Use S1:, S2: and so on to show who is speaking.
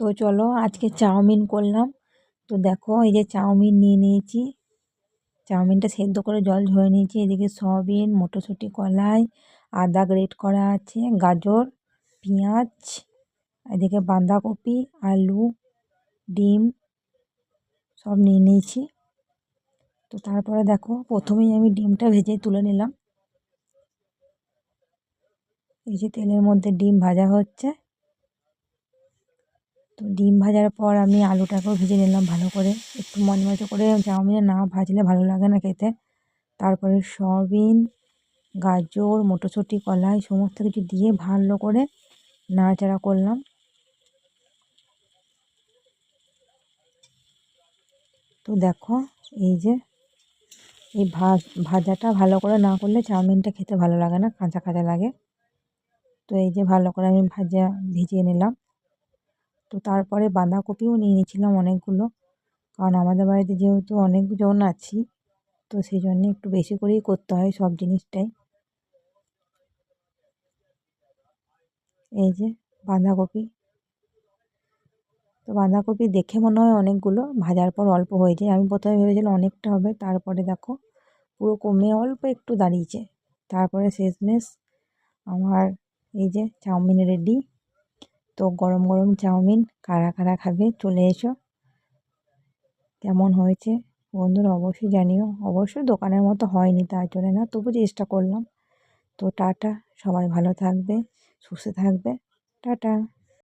S1: তো চলো আজকে চাউমিন করলাম। তো দেখো, এই যে চাউমিন নিয়ে নিয়েছি। চাউমিনটা সেদ্ধ করে জল ঝরে নিয়েছি। এদিকে সয়াবিন, মটরশুঁটি, কলাই, আদা গ্রেট করা আছে, গাজর, পেঁয়াজ, এদিকে বাঁধাকপি, আলু, ডিম সব নিয়ে নিয়েছি। তো তারপরে দেখো, প্রথমেই আমি ডিমটা ভেজে তুলে নিলাম। এই যে তেলের মধ্যে ডিম ভাজা হচ্ছে। তো ডিম ভাজার পর আমি আলুটাকেও ভেজে নিলাম ভালো করে। একটু মচমচে করে চাউমিনে না ভাজলে ভালো লাগে না খেতে। তারপরে সয়াবিন, গাজর, মটরশুঁটি, কলাই সমস্ত কিছু দিয়ে ভালো করে নাড়াচাড়া করলাম। তো দেখো, এই যে, এই ভাজাটা ভালো করে না করলে চাউমিনটা খেতে ভালো লাগে না, কাঁচা কাঁচা লাগে। তো এই যে ভালো করে আমি ভাজা ভিজিয়ে নিলাম। তো তারপরে বাঁধাকপিও নিয়ে নিয়েছিলাম অনেকগুলো। কারণ আমাদের বাড়িতে যেহেতু অনেকজন আছি, তো সেই জন্যে একটু বেশি করেই করতে হয় সব জিনিসটাই। এই যে বাঁধাকপি। তো বাঁধাকপি দেখে মনে হয় অনেকগুলো, ভাজার পর অল্প হয়ে যায়। আমি প্রথমে ভেবেছিলাম অনেকটা হবে, তারপরে দেখো পুরো কমে অল্প একটু দাঁড়িয়েছে। তারপরে শেষমেশ আমার এই যে চাউমিন রেডি। তো গরম গরম চাউমিন কারা কারা খাবে চলে এসো। কেমন হয়েছে? বন্ধুরা অবশ্যই জানিও। অবশ্যই দোকানের মতো হয়নি তার জন্য না, তবু চেষ্টা করলাম। তো টাটা, সবাই ভালো থাকবে, সুস্থ থাকবে। টাটা।